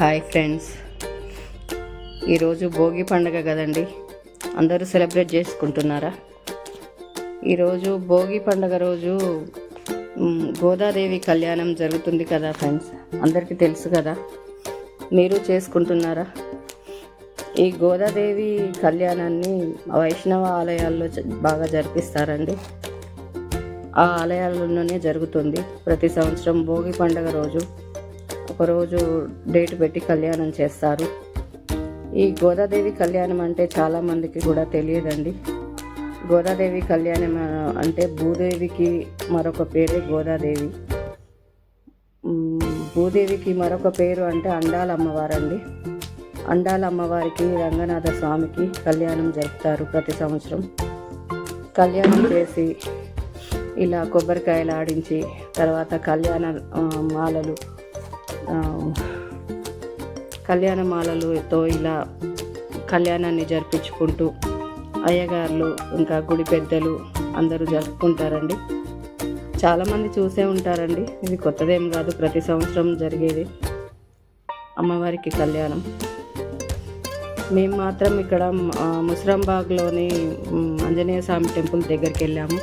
Hi friends. ఈరోజు భోగి పండుగ కదండి. అందరూ సెలబ్రేట్ చేసుకుంటున్నారా? ఈరోజు భోగి పండుగ రోజు గోదాదేవి కళ్యాణం జరుగుతుంది కదా ఫ్రెండ్స్. అందరికీ తెలుసు కదా. మీరు చేసుకుంటున్నారా? ఈ గోదాదేవి కళ్యాణాన్ని వైష్ణవ ఆలయాల్లో బాగా జరిపిస్తారండి. ఆ ఆలయాల్లోనే జరుగుతుంది. ప్రతి సంవత్సరం భోగి పండుగ రోజు ఒకరోజు డేట్ పెట్టి కళ్యాణం చేస్తారు. ఈ గోదాదేవి కళ్యాణం అంటే చాలామందికి కూడా తెలియదండి. గోదాదేవి కళ్యాణం అంటే భూదేవికి మరొక పేరే గోదాదేవి. భూదేవికి మరొక పేరు అంటే అండాల అమ్మవారండి అండాల అమ్మవారికి రంగనాథ స్వామికి కళ్యాణం జరుపుతారు ప్రతి సంవత్సరం. కళ్యాణం చేసి ఇలా కొబ్బరికాయలు ఆడించి తర్వాత కళ్యాణ మాలలు కళ్యాణమాలలతో ఇలా కళ్యాణాన్ని జరిపించుకుంటూ అయ్యగారులు ఇంకా గుడి పెద్దలు అందరూ జరుపుకుంటారండి. చాలామంది చూసే ఉంటారండి. ఇది కొత్తదేం కాదు ప్రతి సంవత్సరం జరిగేది. అమ్మవారికి కళ్యాణం. మేము మాత్రం ఇక్కడ ముసరాంబాగ్లోని ఆంజనేయ స్వామి టెంపుల్ దగ్గరికి వెళ్ళాము.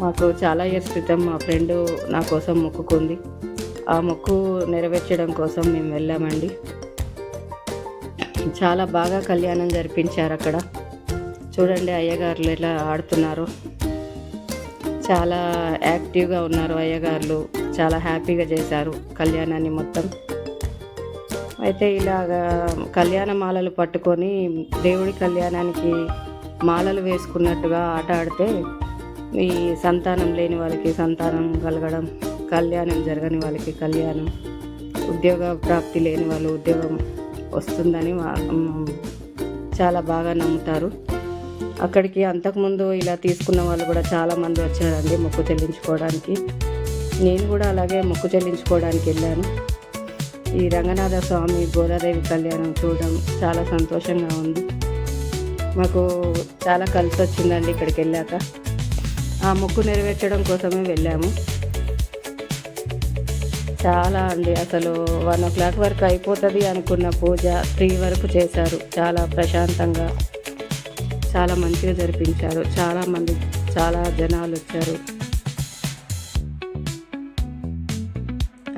మాకు చాలా ఇయర్స్ క్రితం మా ఫ్రెండ్ నా కోసం మొక్కుకుంది. ఆ మొక్కు నెరవేర్చడం కోసం మేము వెళ్ళామండి. చాలా బాగా కళ్యాణం జరిపించారు అక్కడ. చూడండి అయ్యగారులు ఎలా ఆడుతున్నారు. చాలా యాక్టివ్గా ఉన్నారు అయ్యగారులు. చాలా హ్యాపీగా చేశారు కళ్యాణాన్ని మొత్తం. అయితే ఇలాగా కళ్యాణ మాలలు పట్టుకొని దేవుడి కళ్యాణానికి మాలలు వేసుకున్నట్టుగా ఆట ఆడితే ఈ సంతానం లేని వాళ్ళకి సంతానం కలగడం కళ్యాణం జరగని వాళ్ళకి కళ్యాణం ఉద్యోగ ప్రాప్తి లేని వాళ్ళు ఉద్యోగం వస్తుందని చాలా బాగా నమ్ముతారు. అక్కడికి అంతకుముందు ఇలా తీసుకున్న వాళ్ళు కూడా చాలామంది వచ్చారండి మొక్కు చెల్లించుకోవడానికి. నేను కూడా అలాగే మొక్కు చెల్లించుకోవడానికి వెళ్ళాను. ఈ రంగనాథ స్వామి గోదాదేవి కళ్యాణం చూడడం చాలా సంతోషంగా ఉంది. మాకు చాలా కలిసి వచ్చిందండి ఇక్కడికి వెళ్ళాక. ఆ మొక్కు నెరవేర్చడం కోసమే వెళ్ళాము. చాలా అండి. అసలు వన్ ఓ క్లాక్ వరకు అయిపోతుంది అనుకున్న పూజ త్రీ వరకు చేశారు. చాలా ప్రశాంతంగా చాలా మంచిగా జరిపించారు. చాలామంది చాలా జనాలు వచ్చారు.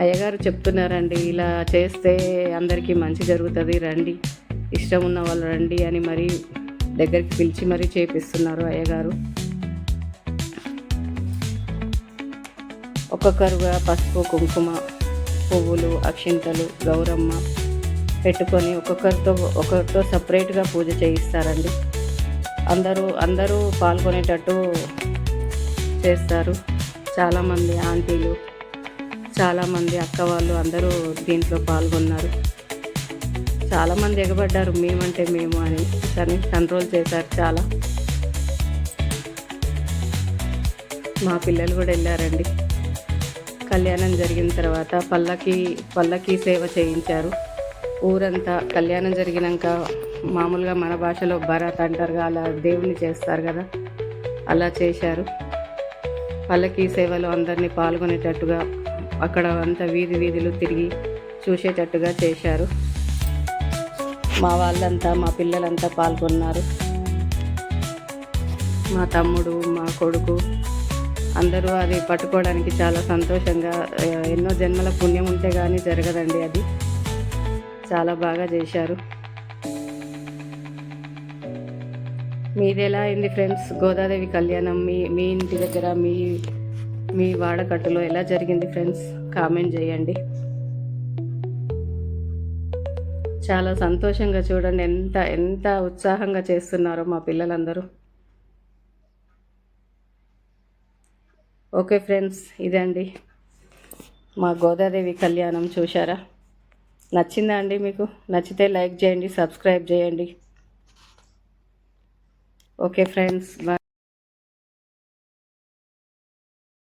అయ్యగారు చెప్తున్నారండి ఇలా చేస్తే అందరికీ మంచి జరుగుతుంది రండి. ఇష్టం ఉన్న వాళ్ళు రండి అని మరీ దగ్గరికి పిలిచి మరీ చేపిస్తున్నారు అయ్యగారు. ఒక్కొక్కరుగా పసుపు కుంకుమ పువ్వులు అక్షింతలు గౌరమ్మ పెట్టుకొని ఒక్కొక్కరితో ఒక్కొక్కరితో సపరేట్గా పూజ చేయిస్తారండి. అందరూ అందరూ పాల్గొనేటట్టు చేస్తారు. చాలామంది ఆంటీలు చాలామంది అక్క వాళ్ళు అందరూ దీంట్లో పాల్గొన్నారు. చాలామంది ఎగబడ్డారు మేమంటే మేము అని కానీ కంట్రోల్ చేశారు చాలా. మా పిల్లలు కూడా వెళ్ళారండి. కళ్యాణం జరిగిన తర్వాత పల్లకి పల్లకి సేవ చేయించారు. ఊరంతా కళ్యాణం జరిగినాక మామూలుగా మన భాషలో భరత్ అంటారు అలా దేవుని చేస్తారు కదా అలా చేశారు. పల్లకి సేవలో అందరినీ పాల్గొనేటట్టుగా అక్కడ అంతా వీధి వీధులు తిరిగి చూసేటట్టుగా చేశారు. మా వాళ్ళంతా మా పిల్లలంతా పాల్గొన్నారు. మా తమ్ముడు మా కొడుకు అందరూ అది పట్టుకోవడానికి చాలా సంతోషంగా ఎన్నో జన్మల పుణ్యం ఉంటే కానీ జరగదండి అది. చాలా బాగా చేశారు. మీది ఎలా అయింది ఫ్రెండ్స్ గోదాదేవి కళ్యాణం? మీ మీ ఇంటి దగ్గర మీ మీ వాడకట్టులో ఎలా జరిగింది ఫ్రెండ్స్? కామెంట్ చేయండి. చాలా సంతోషంగా చూడండి ఎంత ఎంత ఉత్సాహంగా చేస్తున్నారో మా పిల్లలందరూ. ఓకే ఫ్రెండ్స్ ఇదండి మా గోదాదేవి కళ్యాణం చూశారా? నచ్చిందా అండి మీకు? నచ్చితే లైక్ చేయండి సబ్స్క్రైబ్ చేయండి. Okay friends bye.